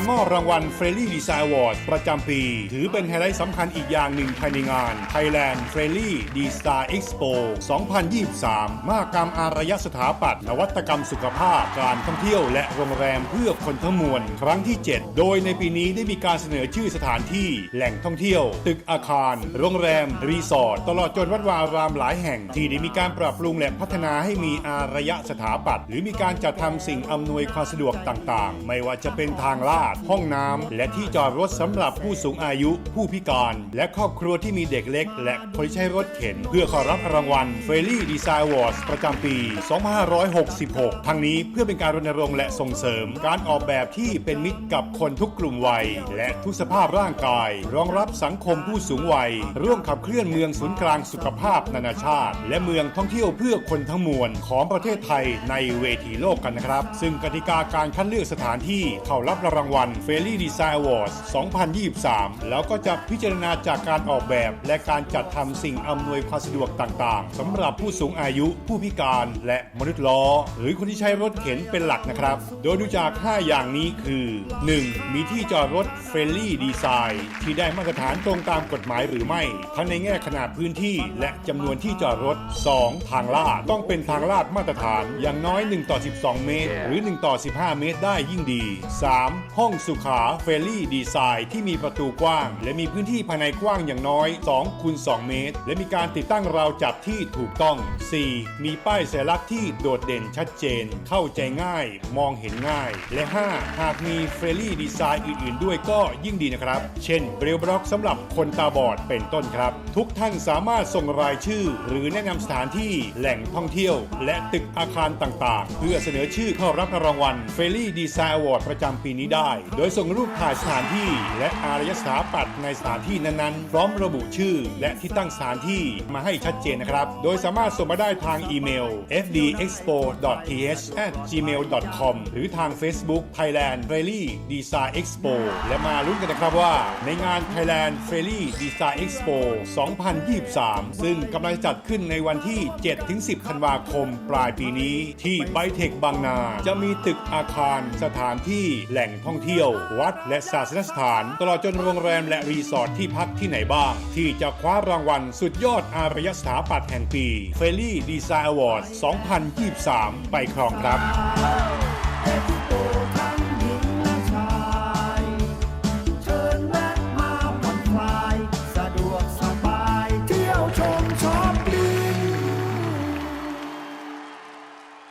การมอบรางวัลเฟรลี่ดีไซน์วอร์ดประจำปี ถือเป็นไฮไลท์สำคัญอีกอย่างหนึ่งภายในงาน Thailand f r e l l y d s t a r Expo 2023มหกรรมอารยสถาปัตย์นวัตกรรมสุขภาพ การท่องเที่ยวและโรงแรมเพื่อคนทั้งมวล ครั้งที่ 7 โดยในปีนี้ได้มีการเสนอชื่อสถานที่ แหล่งท่องเที่ยว ตึกอาคาร โรงแรม รีสอร์ทตลอดจนวัดวาอารามหลายแห่ง ที่ได้มีการปรับปรุงและพัฒนาให้มีอารยสถาปัตย์หรือมีการจัดทำสิ่งอำนวยความสะดวกต่างๆ ไม่ว่าจะเป็นทางลาดห้องน้ำและที่จอดรถสำหรับผู้สูงอายุ ผู้พิการ และครอบครัวที่มีเด็กเล็ก และคนใช้รถเข็น เพื่อขอรับรางวัล f r e l l y Design Awards ประจำปี 2566 ทั้งนี้เพื่อเป็นการรณรงค์และส่งเสริม การออกแบบที่เป็นมิตรกับคนทุกกลุ่มวัย และทุกสภาพร่างกาย รองรับสังคมผู้สูงวัย ร่วมขับเคลื่อนเมืองศูนย์กลางสุขภาพนานาชาติ และเมืองท่องเที่ยวเพื่อคนทั้งมวลของประเทศไทยในเวทีโลกกันนะครับ ซึ่งกติกาการคัดเลือกสถานที่เข้ารับรางวัล f a i r y Design Awards 2023 แล้วก็จะพิจารณาจากการออกแบบ และการจัดทำสิ่งอำนวยความสะดวกต่างๆสำหรับผู้สูงอายุ ผู้พิการและมนุษย์ล้อ หรือคนที่ใช้รถเข็นเป็นหลักนะครับ โดยดูจาก 5 อย่างนี้คือ 1. มีที่จอดรถ f r i e n d l y Design ที่ได้มาตรฐานตรงตามกฎหมายหรือไม่ ทั้งในแง่ขนาดพื้นที่ และจำนวนที่จอดรถ 2. ทางลาดต้องเป็นทางลาดมาตรฐานอย่างน้อย 1 ต่อ 12 เมตร หรือ 1 ต่อ 15 เมตรได้ยิ่งดี 3. ห้อง้องสุขาเฟรลี่ดีไซน์ที่มีประตูกว้าง และมีพื้นที่ภายในกว้างอย่างน้อย2คูณ2เมตร และมีการติดตั้งราวจับที่ถูกต้อง 4. มีป้ายสัญลักษณ์ที่โดดเด่นชัดเจน เข้าใจง่าย มองเห็นง่าย และ 5. หากมีเฟรลี่ดีไซน์อื่น ๆ ด้วยก็ยิ่งดีนะครับ เช่นเบรลบล็อกสำหรับคนตาบอดเป็นต้นครับ ทุกท่านสามารถส่งรายชื่อ หรือแนะนำสถานที่แหล่งท่องเที่ยว และตึกอาคารต่าง ๆ เพื่อเสนอชื่อเข้ารับรางวัลเฟรลี่ดีไซน์อวอร์ดประจำปีนี้ได้โดยส่งรูปถ่ายสถานที่ และอารยสถาปัตย์ในสถานที่นั้นๆ พร้อมระบุชื่อ และที่ตั้งสถานที่มาให้ชัดเจนนะครับ โดยสามารถส่งมาได้ทางอีเมล fdexpo.th@gmail.com หรือทาง Facebook Thailand Rally Design Expo และมาลุ้นกันนะครับว่า ในงาน Thailand f r e l y Design Expo 2023 ซึ่งกำลังจัดขึ้นในวันที่ 7-10 ธันวาคม ปลายปีนี้ ที่ไบเทคบางนา จะมีตึกอาคารสถานที่แหล่งท่องเที่ยว วัดและศาสนสถาน ตลอดจนโรงแรมและรีสอร์ทที่พักที่ไหนบ้าง ที่จะคว้ารางวัลสุดยอดอารยสถาปัตย์แห่งปีเฟลลี่ดีไซน์อวอร์ด2023 ไปครองครับ